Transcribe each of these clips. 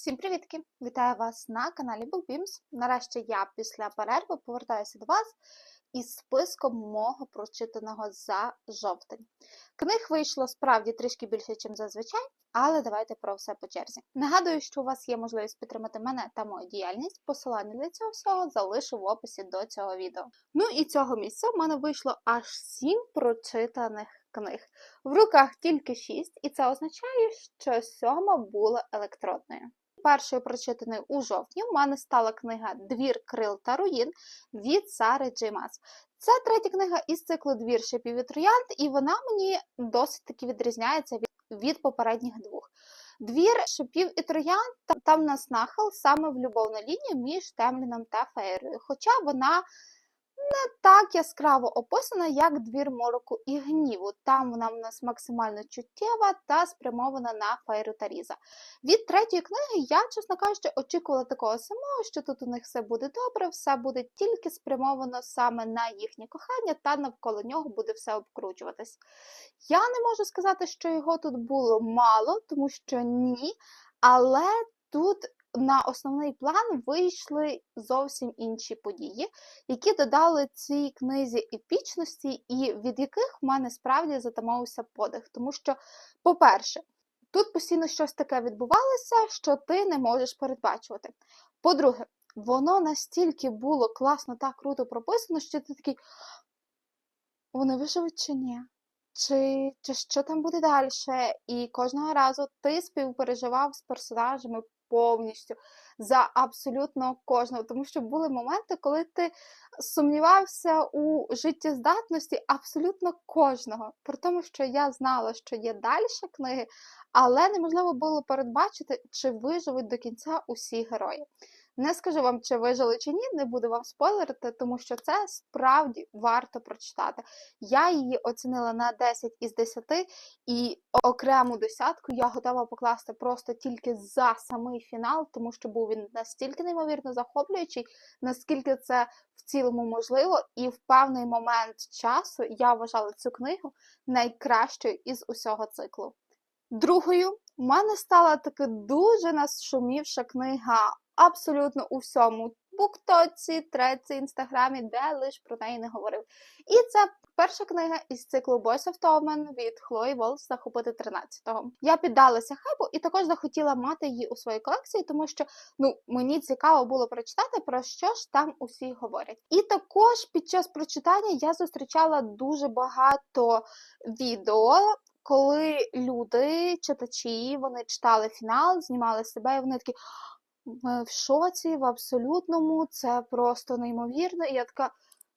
Всім привітки! Вітаю вас на каналі BookBeams. Нарешті я після перерви повертаюся до вас із списком мого прочитаного за жовтень. Книг вийшло справді трішки більше, ніж зазвичай, але давайте про все по черзі. Нагадую, що у вас є можливість підтримати мене та мою діяльність. Посилання для цього всього залишу в описі до цього відео. Ну і цього місця в мене вийшло аж 7 прочитаних книг. В руках тільки 6, і це означає, що сьома була електронною. Першою прочитаною у жовтні в мене стала книга Двір крил та руїн від Сари Джеймас. Це третя книга із циклу Двір шипів і троянд, і вона мені досить таки відрізняється від, від попередніх двох. Двір шипів і троянд там в нас нахил саме в любовну лінію між Темліном та Фейрою. Хоча вона не так яскраво описана, як двір мороку і гніву. Там вона в нас максимально чуттєва та спрямована на Фейру та Різа. Від третьої книги я, чесно кажучи, очікувала такого самого, що тут у них все буде добре, все буде тільки спрямовано саме на їхнє кохання, та навколо нього буде все обкручуватись. Я не можу сказати, що його тут було мало, тому що ні, але тут на основний план вийшли зовсім інші події, які додали цій книзі епічності, і від яких в мене справді затамовився подих. Тому що, по-перше, тут постійно щось таке відбувалося, що ти не можеш передбачувати. По-друге, воно настільки було класно та круто прописано, що ти такий. Вони виживуть чи ні? Чи, чи що там буде далі? І кожного разу ти співпереживав з персонажами повністю за абсолютно кожного. Тому що були моменти, коли ти сумнівався у життєздатності абсолютно кожного. При тому, що я знала, що є далі книги, але неможливо було передбачити, чи виживуть до кінця усі герої. Не скажу вам, чи вижили чи ні, не буду вам спойлерити, тому що це справді варто прочитати. Я її оцінила на 10 із 10, і окрему десятку я готова покласти просто тільки за самий фінал, тому що був він настільки неймовірно захоплюючий, наскільки це в цілому можливо, і в певний момент часу я вважала цю книгу найкращою із усього циклу. Другою у мене стала таки дуже нашумівша книга абсолютно у всьому. Буктоці, треці, інстаграмі, де лиш про неї не говорив. І це перша книга із циклу Boys of Tommen від Хлої Волс захопити 13-го. Я піддалася хайпу і також захотіла мати її у своїй колекції, тому що ну мені цікаво було прочитати, про що ж там усі говорять. І також під час прочитання я зустрічала дуже багато відео. Коли люди, читачі, вони читали фінал, знімали себе, і вони такі в шоці, в абсолютному, це просто неймовірно. І я така,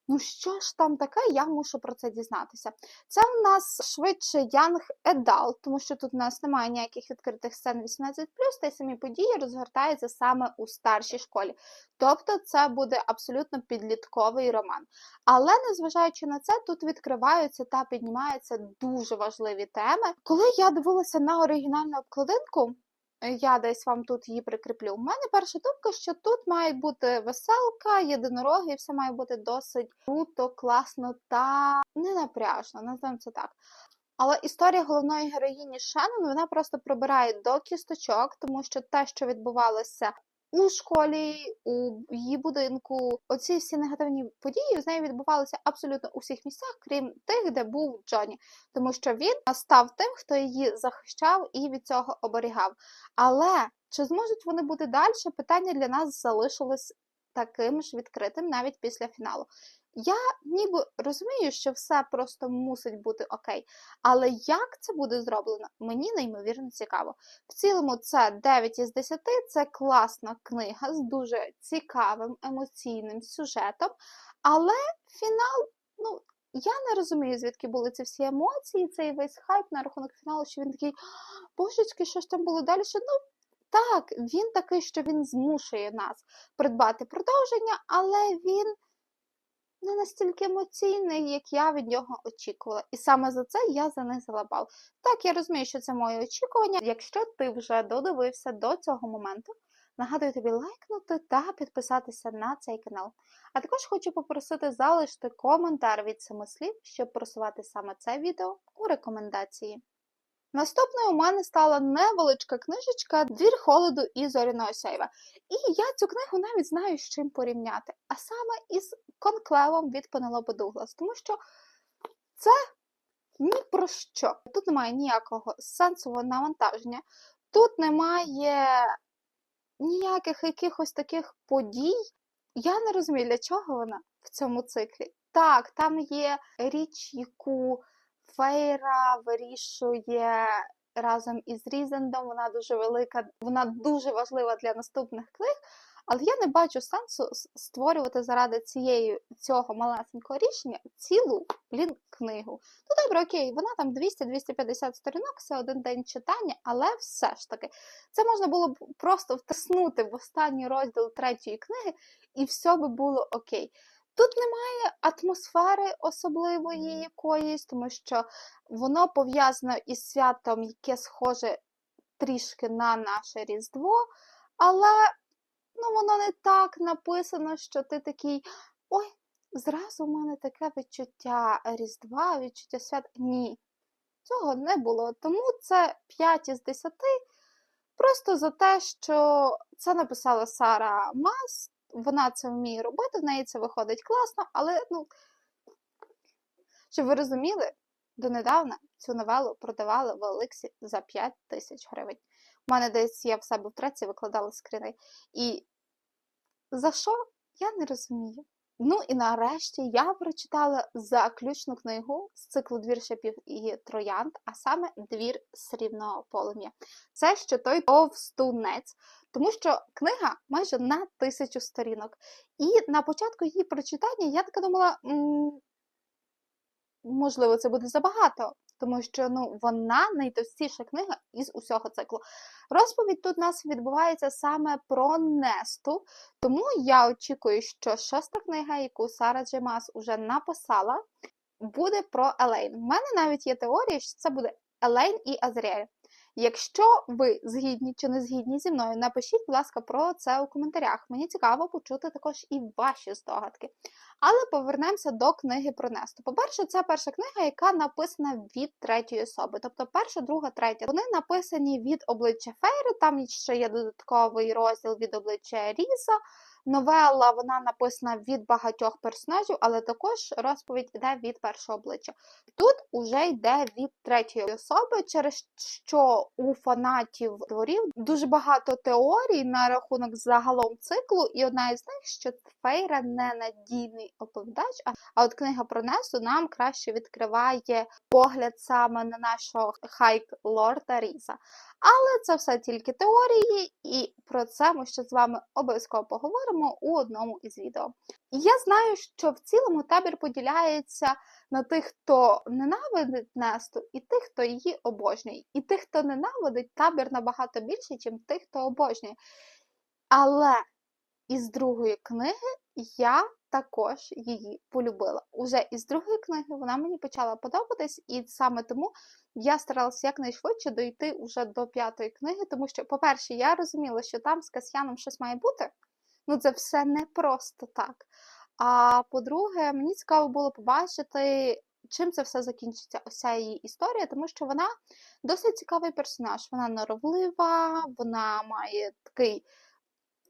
ну що ж там таке, я мушу про це дізнатися. Це в нас швидше Young Adult, тому що тут у нас немає ніяких відкритих сцен 18, та й самі події розгортаються саме у старшій школі. Тобто це буде абсолютно підлітковий роман. Але незважаючи на це, тут відкриваються та піднімаються дуже важливі теми. Коли я дивилася на оригінальну обкладинку, я десь вам тут її прикріплю. У мене перша думка, що тут має бути веселка, єдинороги, і все має бути досить круто, класно та не напряжно, називаємо це так. Але історія головної героїні Шеннон, вона просто прибирає до кісточок, тому що те, що відбувалося у школі, у її будинку. Оці всі негативні події з нею відбувалися абсолютно у всіх місцях, крім тих, де був Джоні, тому що він став тим, хто її захищав і від цього оберігав. Але чи зможуть вони бути далі? Питання для нас залишилось таким ж відкритим навіть після фіналу. Я ніби розумію, що все просто мусить бути окей. Але як це буде зроблено, мені неймовірно цікаво. В цілому, це 9 із 10, це класна книга з дуже цікавим емоційним сюжетом. Але фінал, ну, я не розумію, звідки були ці всі емоції, цей весь хайп на рахунок фіналу, що він такий, божечки, що ж там було далі? Ну, так, він такий, що він змушує нас придбати продовження, але він не настільки емоційний, як я від нього очікувала. І саме за це я занизила бал. Так, я розумію, що це моє очікування. Якщо ти вже додивився до цього моменту, нагадую тобі лайкнути та підписатися на цей канал. А також хочу попросити залишити коментар від семи слів, щоб просувати саме це відео у рекомендації. Наступною у мене стала невеличка книжечка Двір холоду і зоряного сяйва. І я цю книгу навіть знаю, з чим порівняти, а саме із конклевом від Пенелопи Дуглас, тому що це ні про що. Тут немає ніякого сенсового навантаження, тут немає ніяких якихось таких подій. Я не розумію, для чого вона в цьому циклі. Так, там є річ, яку Фейра вирішує разом із Різендом. Вона дуже велика, вона дуже важлива для наступних книг. Але я не бачу сенсу створювати заради цієї цього малесенького рішення цілу блін книгу. Ну добре, окей, вона там 200-250 сторінок, це один день читання, але все ж таки це можна було б просто втиснути в останній розділ третьої книги, і все би було окей. Тут немає атмосфери особливої якоїсь, тому що воно пов'язано із святом, яке схоже трішки на наше Різдво, але ну, воно не так написано, що ти такий. Ой, зразу в мене таке відчуття Різдва, відчуття свят. Ні, цього не було. Тому це 5 із 10. Просто за те, що це написала Сара Мас, вона це вміє робити, в неї це виходить класно, але, ну, щоб ви розуміли, донедавна цю новелу продавали в Олексі за 5 тисяч гривень. У мене десь я в себе в треці викладала скріни. І за що? Я не розумію. Ну і нарешті я прочитала заключну книгу з циклу Двір шипів і троянд, а саме Двір срібного полум'я. Це ще той товстунець, тому що книга майже на тисячу сторінок. І на початку її прочитання я така думала, можливо, це буде забагато, тому що ну, вона найтовстіша книга із усього циклу. Розповідь тут у нас відбувається саме про Несту, тому я очікую, що шоста книга, яку Сара Джемас уже написала, буде про Елейн. У мене навіть є теорія, що це буде Елейн і Азріель. Якщо ви згідні чи не згідні зі мною, напишіть, будь ласка, про це у коментарях. Мені цікаво почути також і ваші здогадки. Але повернемося до книги про Несту. По-перше, це перша книга, яка написана від третьої особи. Тобто перша, друга, третя. Вони написані від обличчя Фейри, там ще є додатковий розділ від обличчя Різа. Новела вона написана від багатьох персонажів, але також розповідь йде від першого обличчя. Тут уже йде від третьої особи, через що у фанатів дворів дуже багато теорій на рахунок загалом циклу, і одна із них, що Фейра не надійний оповідач, а, от книга про Несу нам краще відкриває погляд саме на нашого хайк лорда Різа. Але це все тільки теорії, і про це ми ще з вами обов'язково поговоримо у одному із відео. Я знаю, що в цілому табір поділяється на тих, хто ненавидить Несту, і тих, хто її обожнює. І тих, хто ненавидить, табір набагато більше, ніж тих, хто обожнює. Але із другої книги я також її полюбила. Уже із другої книги вона мені почала подобатись, і саме тому я старалася якнайшвидше дойти уже до п'ятої книги, тому що, по-перше, я розуміла, що там з Касьяном щось має бути. Ну, це все не просто так. А по-друге, мені цікаво було побачити, чим це все закінчиться, ось ця її історія, тому що вона досить цікавий персонаж. Вона норовлива, вона має такий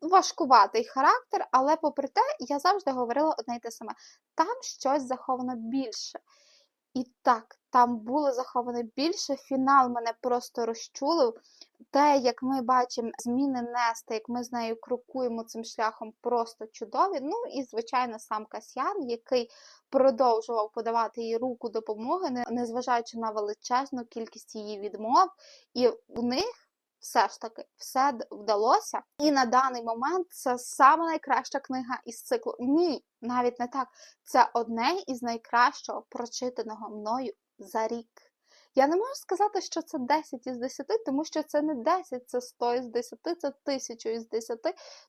важкуватий характер, але попри те, я завжди говорила одне й те саме: там щось заховано більше. І так, там було заховано більше. Фінал мене просто розчулив. Те, як ми бачимо зміни Нести, як ми з нею крокуємо цим шляхом, просто чудові. Ну і, звичайно, сам Касьян, який продовжував подавати їй руку допомоги, не- незважаючи на величезну кількість її відмов. І у них все ж таки все вдалося. І на даний момент це саме найкраща книга із циклу. Ні, навіть не так. Це одне із найкращого прочитаного мною за рік. Я не можу сказати, що це 10 із 10, тому що це не 10, це 100 із 10, це 1000 із 10,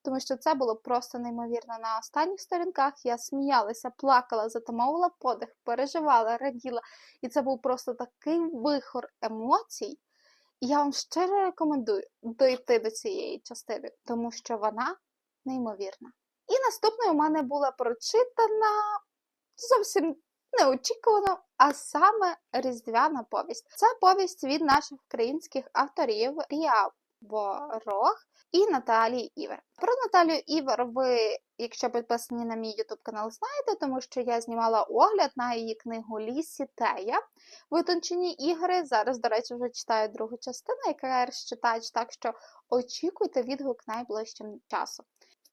тому що це було просто неймовірно. На останніх сторінках я сміялася, плакала, затамовувала подих, переживала, раділа. І це був просто такий вихор емоцій. Я вам щиро рекомендую дойти до цієї частини, тому що вона неймовірна. І наступною у мене була прочитана зовсім неочікувано, а саме Різдвяна повість. Це повість від наших українських авторів Рія Ворог і Наталії Івер. Про Наталію Івер ви, якщо підписані на мій YouTube канал, знаєте, тому що я знімала огляд на її книгу Лісі Тея Витончені ігри. Зараз, до речі, вже читаю другу частину, яка я розчитач, так що очікуйте відгук найближчим часом.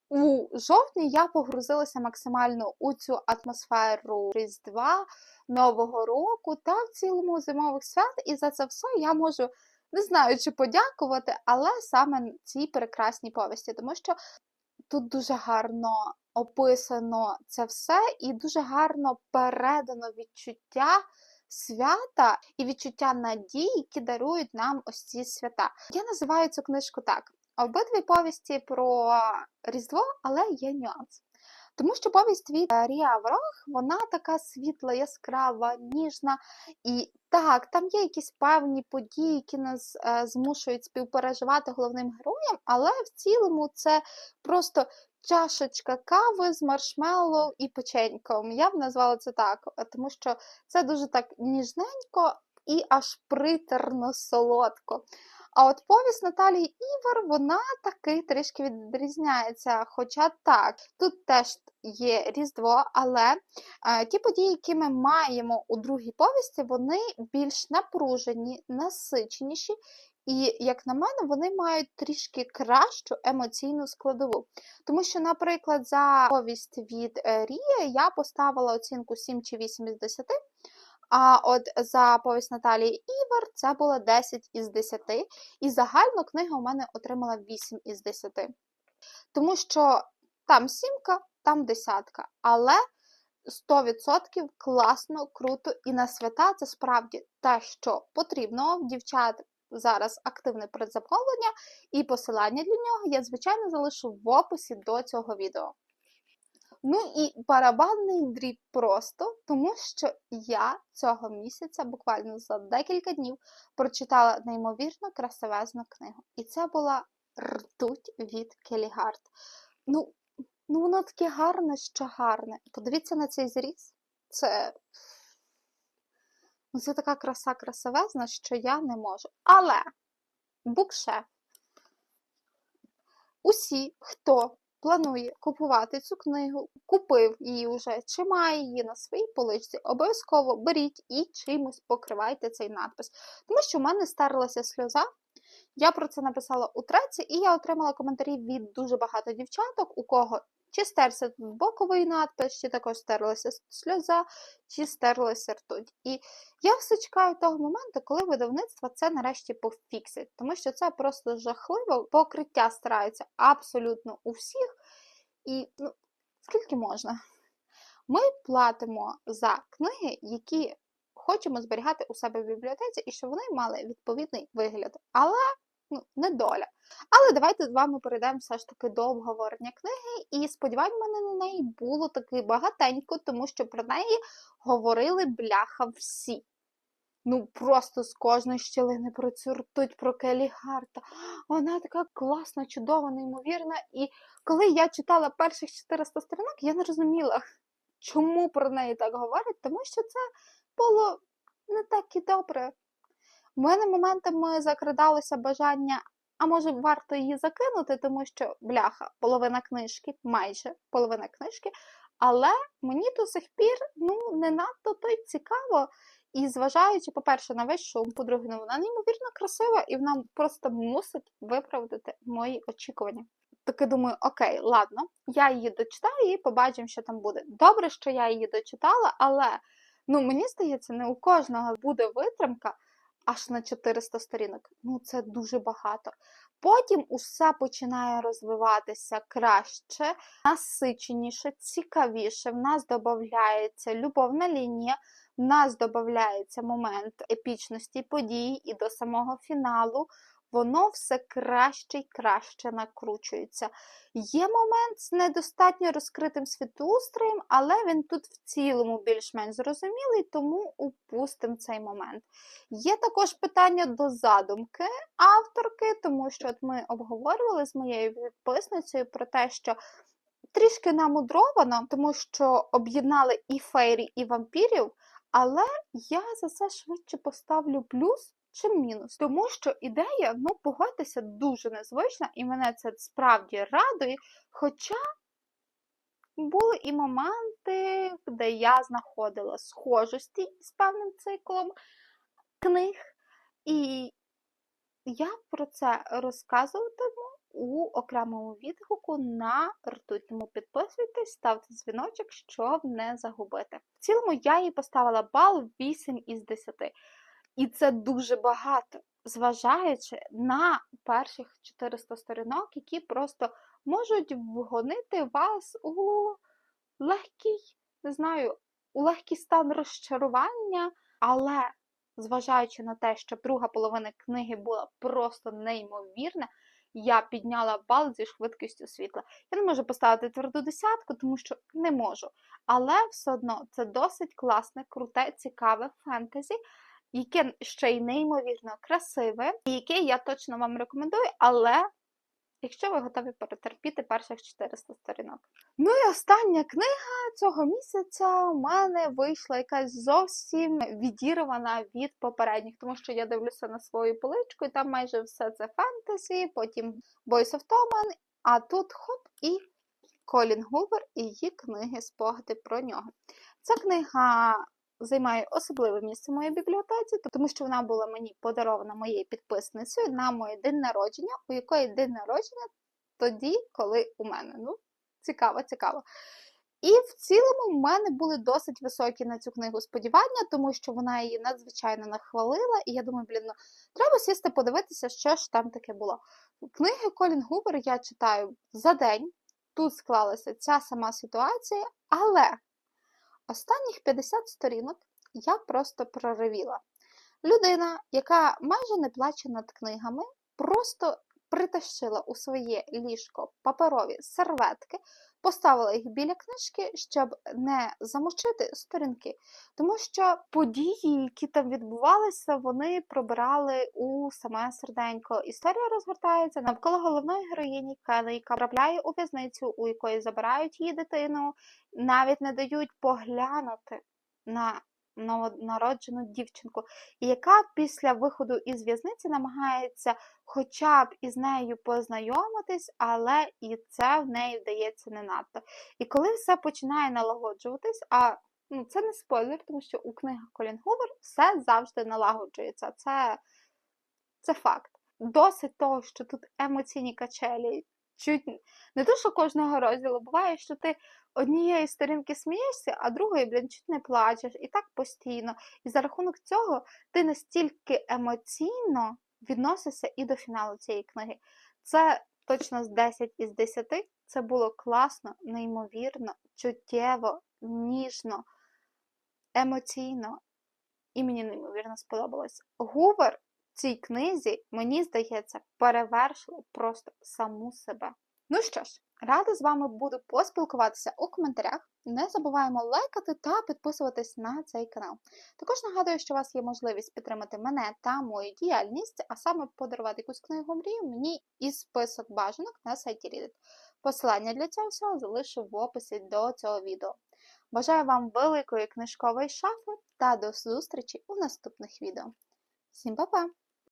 У жовтні я погрузилася максимально у цю атмосферу Різдва, Нового року та в цілому зимових свят, і за це все я можу не знаю, чи подякувати, але саме цій прекрасній повісті, тому що тут дуже гарно описано це все, і дуже гарно передано відчуття свята і відчуття надії, які дарують нам ось ці свята. Я називаю цю книжку так: обидві повісті про Різдво, але є нюанс. Тому що повість від Рія Ворог, вона така світла, яскрава, ніжна. І так, там є якісь певні події, які нас е, змушують співпереживати головним героям, але в цілому це просто чашечка кави з маршмеллоу і печеньком. Я б назвала це так, тому що це дуже так ніжненько і аж притерно солодко. А от повість Наталії Івер, вона таки трішки відрізняється. Хоча так, тут теж є Різдво, але е, ті події, які ми маємо у другій повісті, вони більш напружені, насиченіші. І, як на мене, вони мають трішки кращу емоційну складову. Тому що, наприклад, за повість від е, Рії я поставила оцінку 7 чи 8 із 10. А от за повість Наталії Івер це було 10 із 10, і загально книга у мене отримала 8 із 10. Тому що там сімка, там десятка, але 100% класно, круто, і на свята це справді те, що потрібно. В дівчат зараз активне предзамовлення, і посилання для нього я, звичайно, залишу в описі до цього відео. Ну і барабанний дріб просто, тому що я цього місяця, буквально за декілька днів, прочитала неймовірно красивезну книгу. І це була ртуть від Келігард. Ну, ну воно таке гарне, що гарне. Подивіться на цей зріз. Це. Ну, це така краса красивезна, що я не можу. Але букшеф. Усі, хто планує купувати цю книгу, купив її вже, чи має її на своїй поличці, обов'язково беріть і чимось покривайте цей надпис. Тому що в мене стерлася сльоза. Я про це написала у треці, і я отримала коментарі від дуже багато дівчаток, у кого чи стерся боковий надпис, чи також стерлася сльоза, чи стерлася ртуть. І я все чекаю того моменту, коли видавництво це нарешті пофіксить, тому що це просто жахливо. Покриття стараються абсолютно у всіх. І ну, скільки можна? Ми платимо за книги, які хочемо зберігати у себе в бібліотеці, і щоб вони мали відповідний вигляд. Але ну, не доля. Але давайте з вами перейдемо все ж таки до обговорення книги, і сподівань мене на неї було таки багатенько, тому що про неї говорили бляха всі. Ну, просто з кожної щілини про цю ртуть, про Келі Гарта. Вона така класна, чудова, неймовірна. І коли я читала перших 400 сторінок, я не розуміла, чому про неї так говорять, тому що це було не так і добре. У мене моментами закрадалося бажання, а може варто її закинути, тому що бляха, половина книжки, майже половина книжки, але мені до сих пір ну, не надто то й цікаво. І зважаючи, по-перше, на весь шум, по-друге, ну, вона неймовірно красива, і вона просто мусить виправдати мої очікування. Таки думаю, окей, ладно, я її дочитаю і побачимо, що там буде. Добре, що я її дочитала, але ну, мені здається, не у кожного буде витримка аж на 400 сторінок. Ну, це дуже багато. Потім усе починає розвиватися краще, насиченіше, цікавіше. В нас додається любовна лінія, в нас додається момент епічності подій і до самого фіналу. Воно все краще і краще накручується. Є момент з недостатньо розкритим світоустроєм, але він тут в цілому більш-менш зрозумілий, тому упустимо цей момент. Є також питання до задумки авторки, тому що от ми обговорювали з моєю підписницею про те, що трішки намудровано, тому що об'єднали і фейрі, і вампірів. Але я за це швидше поставлю плюс, чим мінус. Тому що ідея, ну, погодьтеся, дуже незвична, і мене це справді радує. Хоча були і моменти, де я знаходила схожості з певним циклом книг. І я про це розказуватиму у окремому відгуку на ртуть. Тому підписуйтесь, ставте дзвіночок, щоб не загубити. В цілому я їй поставила бал 8 із 10. І це дуже багато, зважаючи на перших 400 сторінок, які просто можуть вгонити вас у легкий, не знаю, у легкий стан розчарування, але зважаючи на те, що друга половина книги була просто неймовірна, я підняла бал зі швидкістю світла. Я не можу поставити тверду десятку, тому що не можу. Але все одно це досить класне, круте, цікаве фентезі, яке ще й неймовірно красиве, і яке я точно вам рекомендую, але якщо ви готові перетерпіти перших 400 сторінок. Ну і остання книга цього місяця у мене вийшла якась зовсім відірвана від попередніх, тому що я дивлюся на свою поличку, і там майже все це фентезі, потім Boys of Tommen, а тут хоп і Колін Гувер і її книги спогади про нього. Ця книга займає особливе місце в моїй бібліотеці, тому що вона була мені подарована моєю підписницею на моє день народження, у якої день народження тоді, коли у мене. Ну, цікаво, цікаво. І в цілому в мене були досить високі на цю книгу сподівання, тому що вона її надзвичайно нахвалила, і я думаю, блін, ну треба сісти подивитися, що ж там таке було. Книги Колін Губер я читаю за день. Тут склалася ця сама ситуація, але останніх 50 сторінок я просто проривіла. Людина, яка майже не плаче над книгами, просто притащила у своє ліжко паперові серветки, поставила їх біля книжки, щоб не замочити сторінки. Тому що події, які там відбувалися, вони пробирали у саме серденько. Історія розгортається навколо головної героїні Келли, яка трапляє у в'язницю, у якої забирають її дитину, навіть не дають поглянути на новонароджену дівчинку, яка після виходу із в'язниці намагається хоча б із нею познайомитись, але і це в неї вдається не надто. І коли все починає налагоджуватись, а ну, це не спойлер, тому що у книгах Колін Гувер все завжди налагоджується. Це, Це факт. Досить того, що тут емоційні качелі. Чуть не то, що кожного розділу буває, що ти однієї сторінки смієшся, а другої, блін, чуть не плачеш, і так постійно. І за рахунок цього ти настільки емоційно відносишся і до фіналу цієї книги. Це точно з 10 із 10. Це було класно, неймовірно, чуттєво, ніжно, емоційно. І мені неймовірно сподобалось. Гувер цій книзі, мені здається, перевершили просто саму себе. Ну що ж, рада з вами буду поспілкуватися у коментарях. Не забуваємо лайкати та підписуватись на цей канал. Також нагадую, що у вас є можливість підтримати мене та мою діяльність, а саме подарувати якусь книгу мрію мені із список бажанок на сайті Reddit. Посилання для цього всього залишу в описі до цього відео. Бажаю вам великої книжкової шафи та до зустрічі у наступних відео. Всім па-па!